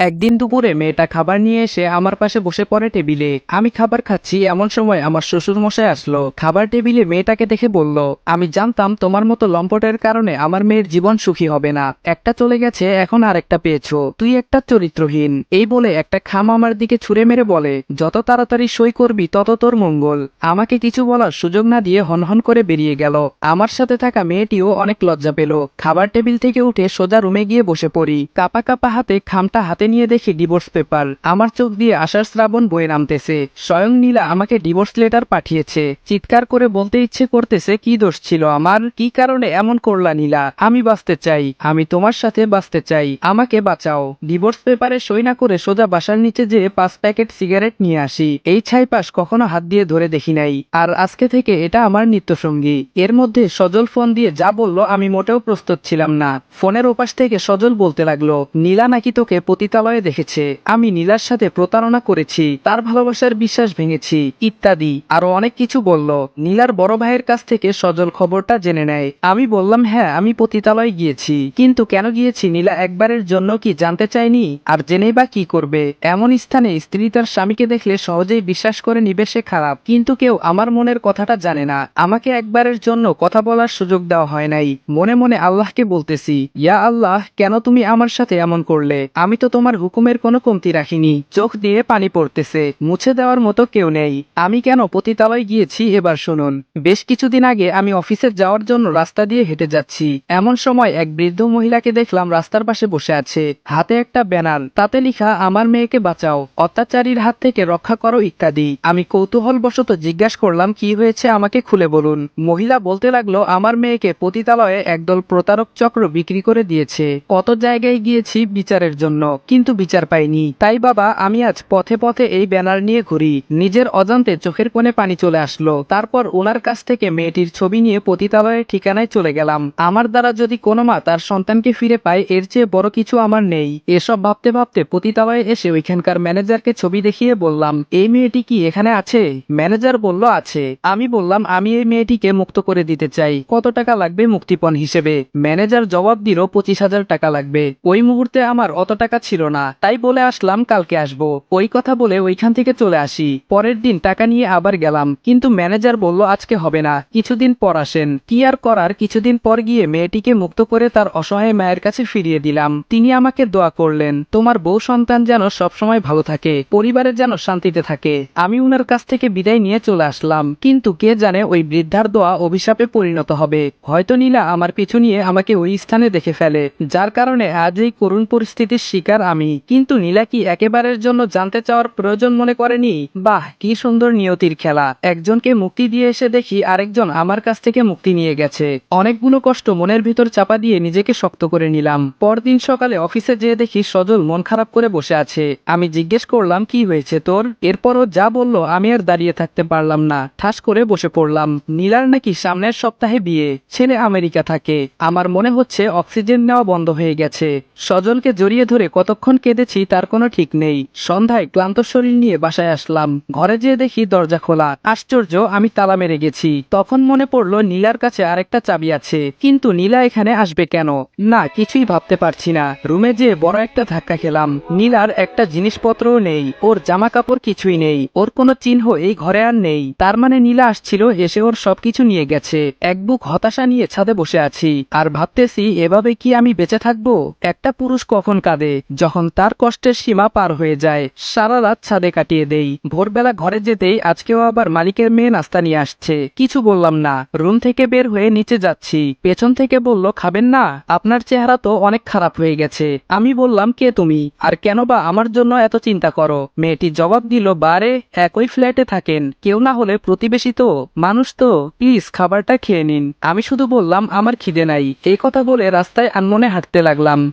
একদিন দুপুরে মেয়েটা খাবার নিয়ে এসে আমার পাশে বসে পড়ে টেবিলে। আমি খাবার খাচ্ছি এমন সময় আমার শ্বশুর মশাই আসলো। খাবার টেবিলে মেয়েটাকে দেখে বলল, আমি জানতাম তোমার মতো লম্পটের কারণে আমার মেয়ের জীবন সুখী হবে না। একটা চলে গেছে, এখন আরেকটা পেয়েছ। তুই একটা চরিত্রহীন। এই বলে একটা খাম আমার দিকে ছুঁড়ে মেরে বলে, যত তাড়াতাড়ি সই করবি, তত তোর মঙ্গল। আমাকে কিছু বলার সুযোগ না দিয়ে হনহন করে বেরিয়ে গেল। আমার সাথে থাকা মেয়েটিও অনেক লজ্জা পেল। খাবার টেবিল থেকে উঠে সোজা রুমে গিয়ে বসে পড়ি। কাপা কাপা হাতে খামটা হাতে নিয়ে দেখি ডিভোর্স পেপার আমার চোখ দিয়ে আশার শ্রাবণ বয়ে নামতেছে। স্বয়ং নীলা আমাকে ডিভোর্স লেটার পাঠিয়েছে। চিৎকার করে বলতে ইচ্ছে করতেছে, কি দোষ ছিল আমার? কি কারণে এমন করলা নীলা? আমি বাঁচতে চাই। আমি তোমার সাথে বাঁচতে চাই। আমাকে বাঁচাও। ডিভোর্স পেপারে সই না করে সোজা বাসার নিচে যেয়ে পাঁচ প্যাকেট সিগারেট নিয়ে আসি। এই ছাইপাশ কখনো হাত দিয়ে ধরে দেখি নাই। আর আজকে থেকে এটা আমার নিত্যসঙ্গী। এর মধ্যে সজল ফোন দিয়ে যা বলল আমি মোটেও প্রস্তুত ছিলাম না। ফোনের ওপাশ থেকে সজল বলতে লাগল, নীলা নাকি তোকে পতিতালয়ে দেখেছে, আমি নীলার সাথে প্রতারণা করেছি, তার ভালোবাসার বিশ্বাস ভেঙেছি, ইত্যাদি। আরও অনেক কিছু বলল, নীলার বড় ভাইয়ের কাছ থেকে সজল খবরটা জেনে নেয়। আমি বললাম হ্যাঁ আমি পতিতালয়ে গিয়েছি। কিন্তু কেন গিয়েছি নীলা একবারের জন্য কি জানতে চাইনি আর জেনেই বা কি করবে? এমন স্থানে স্ত্রী তার স্বামীকে দেখলে সহজেই বিশ্বাস করে নিবে সে খারাপ। কিন্তু কেউ আমার মনের কথাটা জানে না। আমাকে একবারের জন্য কথা বলার সুযোগ দেওয়া হয় নাই। মনে মনে আল্লাহকে বলতেছি, ইয়া আল্লাহ, কেন তুমি আমার সাথে এমন করলে? আমি তো তোমার হুকুমের কোনো কমতি রাখিনি। চোখ দিয়ে পানি পড়তেছে। মুছে দেওয়ার মতো কেউ নেই। আমি কেন পতিতালয় গিয়েছি এবার শুনুন। বেশ কিছুদিন আগে আমি অফিসে যাওয়ার জন্য রাস্তা দিয়ে হেঁটে যাচ্ছি। এমন সময় এক বৃদ্ধ মহিলাকে দেখলাম রাস্তার পাশে বসে আছে। হাতে একটা ব্যানার। তাতে লেখা, আমার মেয়েকে বাঁচাও। অত্যাচারীর হাত থেকে রক্ষা করো, ইত্যাদি। আমি কৌতূহল বশত জিজ্ঞাসা করলাম, কি হয়েছে আমাকে খুলে বলুন? মহিলা বলতে লাগল, আমার মেয়েকে পতিতালয়ে একদল প্রতারক চক্র বিক্রি করে দিয়েছে। কত জায়গায় গিয়েছি বিচারের জন্য। কিন্তু বিচার পাইনি। তাই বাবা, আমি আজ পথে পথে এই ব্যানার নিয়ে ঘুরি। নিজের অজান্তে চোখের কোণে পানি চলে আসলো। তারপর ওনার কাছ থেকে মেয়েটির ছবি নিয়ে পতিতালয়ের ঠিকানায় চলে গেলাম। আমার দ্বারা যদি কোনো মা তার সন্তানকে ফিরে পায়, এর চেয়ে বড় কিছু আমার নেই। এসব ভাবতে ভাবতে পতিতালয়ে এসে ওইখানকার ম্যানেজারকে ছবি দেখিয়ে বললাম, এই মেয়েটি কি এখানে আছে? ম্যানেজার বলল, আছে। আমি বললাম, আমি এই মেয়েটিকে মুক্ত করে দিতে চাই। কত টাকা লাগবে মুক্তিপণ হিসেবে? ম্যানেজার জবাব দিল, পঁচিশ হাজার টাকা লাগবে। ওই মুহূর্তে আমার অত টাকা ছিল না, তাই বলে আসলাম কালকে আসব। ওই কথা বলে ওইখান থেকে চলে আসি। পরের দিন টাকা নিয়ে আবার গেলাম, কিন্তু ম্যানেজার বলল আজকে হবে না, কিছুদিন পর আসেন। কি আর করার, কিছুদিন পর গিয়ে মেয়েটিকে মুক্ত করে তার অসহায় মায়ের কাছে ফিরিয়ে দিলাম। তিনি আমাকে দোয়া করলেন, তোমার বউ সন্তান যেন সবসময় ভালো থাকে, পরিবারের যেন শান্তিতে থাকে। আমি উনার কাছ থেকে বিদায় নিয়ে চলে আসলাম, কিন্তু কে জানে ওই বৃদ্ধার দোয়া অভিশাপে পরিণত হবে। হয়তো নীলা আমার পিছু নিয়ে আমাকে ওই স্থানে দেখে ফেলে, যার কারণে আজ এই করুণ পরিস্থিতির শিকার আমি। কিন্তু নীলা কি একেবারের জন্য জানতে চাওয়ার প্রয়োজন মনে করেনি? বাহ, কি সুন্দর নিয়তির খেলা। একজনকে মুক্তি দিয়ে এসে দেখি আরেকজন আমার কাছ থেকে মুক্তি নিয়ে গেছে। অনেকগুলো কষ্ট মনের ভিতর চাপা দিয়ে নিজেকে শক্ত করে নিলাম। পরদিন সকালে অফিসে যেয়ে দেখি সজল মন খারাপ করে বসে আছে। আমি জিজ্ঞেস করলাম, কি হয়েছে তোর? এরপরও যা বলল, আমি আর দাঁড়িয়ে থাকতে পারলাম না। ঠাস করে বসে পড়লাম। নীলার নাকি সামনের সপ্তাহে বিয়ে। ছেলে আমেরিকা থাকে। আমার মনে হচ্ছে অক্সিজেন নেওয়া বন্ধ হয়ে গেছে। সজলকে জড়িয়ে ধরে কতক্ষণ কেঁদেছি, তার কোনো ঠিক নেই। সন্ধ্যায় ক্লান্ত শরীর নিয়ে বাসায় আসলাম। ঘরে যেয়ে দেখি দরজা খোলা। আশ্চর্য, আমি তালা মেরে গেছি। তখন মনে পড়ল, নীলার কাছে আরেকটা চাবি আছে। কিন্তু নীলা এখানে আসবে কেন? না, কিছুই ভাবতে পারছি না। রুমে যেয়ে বড় একটা ধাক্কা খেলাম। নীলার একটা জিনিসপত্রও নেই। ওর জামা কাপড় কিছুই নেই। ওর কোনো চিহ্ন এই ঘরে আর নেই। তার মানে নীলা আসছিল, এসে ওর সবকিছু নিয়ে গেছে। এক বুক হতাশা নিয়ে ছাদে বসে আছি। আর ভাবতেছি, এভাবে কি আমি বেঁচে থাকব? একটা পুরুষ কখন কাঁদে? যখন তার কষ্টের সীমা পার হয়ে যায়, সারা রাত ছাদে কাটিয়ে দেই। ভোরবেলা ঘরে যেতেই আজকেও আবার মালিকের মেয়ে নাস্তা নিয়ে আসছে। কিছু বললাম না। রুম থেকে বের হয়ে নিচে যাচ্ছি। পেছন থেকে বলল, খাবেন না? আপনার চেহারা তো অনেক খারাপ হয়ে গেছে। আমি বললাম, কে তুমি? আর কেন বা আমার জন্য এত চিন্তা করো? মেয়েটি জবাব দিল বারে একই ফ্ল্যাটে থাকেন। কেউ না হলে প্রতিবেশী তো। মানুষ তো। প্লিজ, খাবারটা খেয়ে নিন। আমি শুধু বললাম, আমার খিদে নাই। এই কথা বলে রাস্তায় আনমনে হাঁটতে লাগলাম।